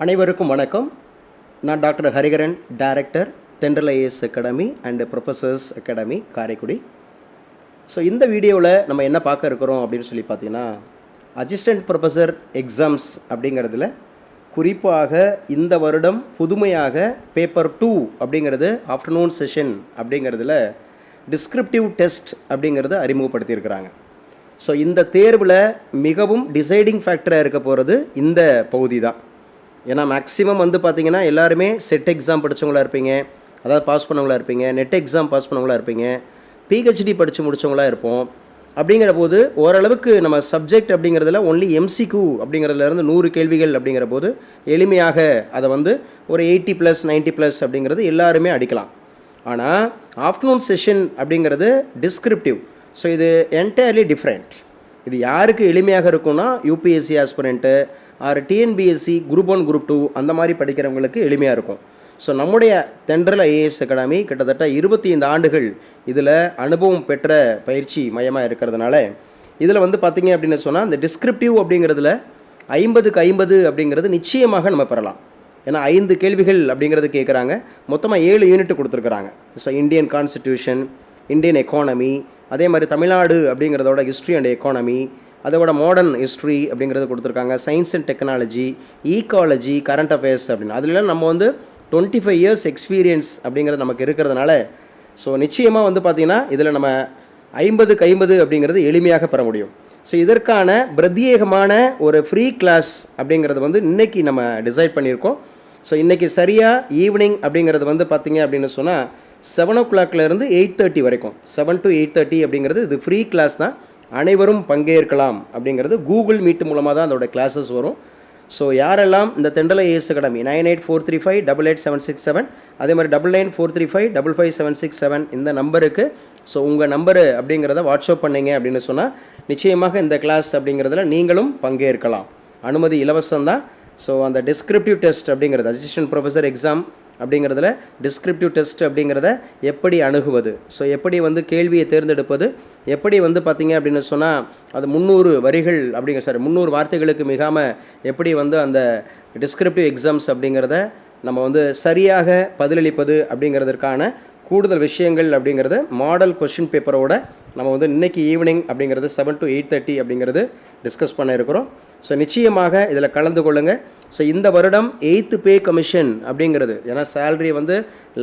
அனைவருக்கும் வணக்கம். நான் doctor Hariharan director Thendral IAS academy and professors academy Karaikudi. So இந்த வீடியோவில் நம்ம என்ன பார்க்க இருக்கிறோம் அப்படின்னு சொல்லி பார்த்தீங்கன்னா அசிஸ்டன்ட் ப்ரொஃபஸர் எக்ஸாம்ஸ் அப்படிங்கிறதுல குறிப்பாக இந்த வருடம் புதுமையாக பேப்பர் டூ அப்படிங்கிறது ஆஃப்டர்நூன் செஷன் அப்படிங்கிறதுல டிஸ்கிரிப்டிவ் டெஸ்ட் அப்படிங்கிறத அறிமுகப்படுத்தியிருக்கிறாங்க. ஸோ இந்த தேர்வில் மிகவும் டிசைடிங் ஃபேக்டராக இருக்க போகிறது இந்த பகுதி தான். ஏன்னா மேக்ஸிமம் வந்து பார்த்தீங்கன்னா எல்லாருமே செட் எக்ஸாம் படித்தவங்களா இருப்பீங்க. அதாவது பாஸ் பண்ணவங்களா இருப்பீங்க. நெட் எக்ஸாம் பாஸ் பண்ணவங்களா இருப்பீங்க. பிஹெச்டி படித்து முடித்தவங்களா இருப்போம். அப்படிங்கிற போது ஓரளவுக்கு நம்ம சப்ஜெக்ட் அப்படிங்கிறதுல ஒன்லி எம்சிக்யூ அப்படிங்கிறதுலேருந்து நூறு கேள்விகள் அப்படிங்கிற போது எளிமையாக அதை வந்து ஒரு எயிட்டி ப்ளஸ் 90 ப்ளஸ் அப்படிங்கிறது எல்லாருமே அடிக்கலாம். ஆனால் ஆஃப்டர்நூன் செஷன் அப்படிங்கிறது டிஸ்கிரிப்டிவ் ஸோ இது என்டையர்லி டிஃப்ரெண்ட் இது யாருக்கு எளிமையாக இருக்கும்னா UPSC aspirant or TNPSC group one group two அந்த மாதிரி படிக்கிறவங்களுக்கு எளிமையாக இருக்கும். ஸோ நம்முடைய தென்றல் ஐஏஎஸ் அகாடமி கிட்டத்தட்ட இருபத்தி ஐந்து ஆண்டுகள் இதில் அனுபவம் பெற்ற பயிற்சி மையமாக இருக்கிறதுனால இதில் வந்து பார்த்தீங்க அப்படின்னு சொன்னால் இந்த டிஸ்கிரிப்டிவ் அப்படிங்கிறதுல ஐம்பதுக்கு ஐம்பது அப்படிங்கிறது நிச்சயமாக நம்ம பெறலாம். ஏன்னா ஐந்து கேள்விகள் அப்படிங்கிறது கேட்குறாங்க மொத்தமாக ஏழு யூனிட் கொடுத்துருக்குறாங்க. So Indian constitution Indian economy அதே மாதிரி தமிழ்நாடு அப்படிங்கிறதோட ஹிஸ்ட்ரி அண்ட் எக்கானமி அதோட மாடர்ன் ஹிஸ்ட்ரி அப்படிங்கிறது கொடுத்துருக்காங்க. Science and technology ecology current affairs அப்படின்னு. அதுலலாம் நம்ம வந்து டுவெண்ட்டி ஃபைவ் இயர்ஸ் எக்ஸ்பீரியன்ஸ் அப்படிங்கிறது நமக்கு இருக்கிறதுனால ஸோ நிச்சயமாக வந்து பார்த்திங்கன்னா இதில் நம்ம ஐம்பதுக்கு ஐம்பது அப்படிங்கிறது எளிமையாக பெற முடியும். ஸோ இதற்கான பிரத்யேகமான ஒரு ஃப்ரீ கிளாஸ் அப்படிங்கிறது வந்து இன்றைக்கி நம்ம டிசைட் பண்ணியிருக்கோம். ஸோ இன்றைக்கி சரியாக ஈவினிங் அப்படிங்கிறது வந்து பார்த்தீங்க அப்படின்னு சொன்னால் செவன் ஓ கிளாக்லேருந்து எயிட் தேர்ட்டி வரைக்கும். செவன் டு எயிட் தேர்ட்டி அப்படிங்கிறது இது ஃப்ரீ கிளாஸ் தான். அனைவரும் பங்கேற்கலாம் அப்படிங்கிறது கூகுள் மீட் மூலமாக தான் அதோட கிளாஸஸ் வரும். ஸோ யாரெல்லாம் இந்த தெண்டலை IAS academy nine eight four three five double eight seven six seven அதே மாதிரி double nine four three five double five seven six seven இந்த நம்பருக்கு. ஸோ உங்கள் நம்பரு அப்படிங்கிறத வாட்ஸ்அப் பண்ணீங்க அப்படின்னு சொன்னால் நிச்சயமாக இந்த கிளாஸ் அப்படிங்கிறதுல நீங்களும் பங்கேற்கலாம். அனுமதி இலவசம் தான். ஸோ அந்த டிஸ்கிரிப்டிவ் டெஸ்ட் அப்படிங்கிறது அசிஸ்டன்ட் ப்ரொஃபஸர் எக்ஸாம் அப்படிங்கிறதுல டிஸ்கிரிப்டிவ் டெஸ்ட் அப்படிங்கிறத எப்படி அணுகுவது? ஸோ எப்படி வந்து கேள்வியை தேர்ந்தெடுப்பது? எப்படி வந்து பார்த்தீங்க அப்படின்னு சொன்னால் அது முந்நூறு வரிகள் அப்படிங்கிற சாரி முந்நூறு வார்த்தைகளுக்கு மிகாமல் எப்படி வந்து அந்த டிஸ்கிரிப்டிவ் எக்ஸாம்ஸ் அப்படிங்கிறத நம்ம வந்து சரியாக பதிலளிப்பது அப்படிங்கிறதுக்கான கூடுதல் விஷயங்கள் அப்படிங்கிறது மாடல் கொஷின் பேப்பரோட நம்ம வந்து இன்னைக்கு ஈவினிங் அப்படிங்கிறது செவன் டு எயிட் தேர்ட்டி அப்படிங்கிறது டிஸ்கஸ் பண்ண இருக்கிறோம். ஸோ நிச்சயமாக இதில் கலந்து கொள்ளுங்கள் ஸோ இந்த வருடம் எயித்து பே கமிஷன் அப்படிங்கிறது ஏன்னா சேலரி வந்து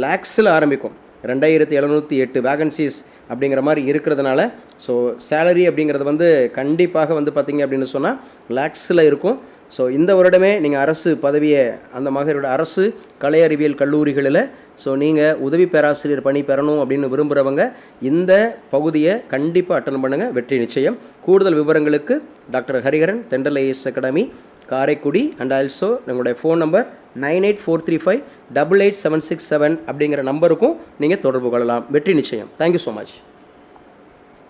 லேக்ஸில் ஆரம்பிக்கும். ரெண்டாயிரத்தி எழுநூற்றி எட்டு வேகன்சிஸ் அப்படிங்கிற மாதிரி இருக்கிறதுனால ஸோ சேலரி அப்படிங்கிறது வந்து கண்டிப்பாக வந்து பார்த்தீங்க அப்படின்னு சொன்னால் லேக்ஸில் இருக்கும். ஸோ இந்த வருடமே நீங்கள் அரசு பதவியை அந்த மகளிரோட அரசு கலை அறிவியல் கல்லூரிகளில் ஸோ நீங்கள் உதவி பேராசிரியர் பணி பெறணும் அப்படின்னு விரும்புகிறவங்க இந்த பகுதியை கண்டிப்பாக அட்டன் பண்ணுங்கள் வெற்றி நிச்சயம். கூடுதல் விவரங்களுக்கு doctor Hariharan Thendral IAS academy Karaikudi and also நம்மளுடைய phone number nine eight four three five double eight seven six seven அப்படிங்கிற நம்பருக்கும் நீங்கள் தொடர்பு கொள்ளலாம். வெற்றி நிச்சயம். Thank you so much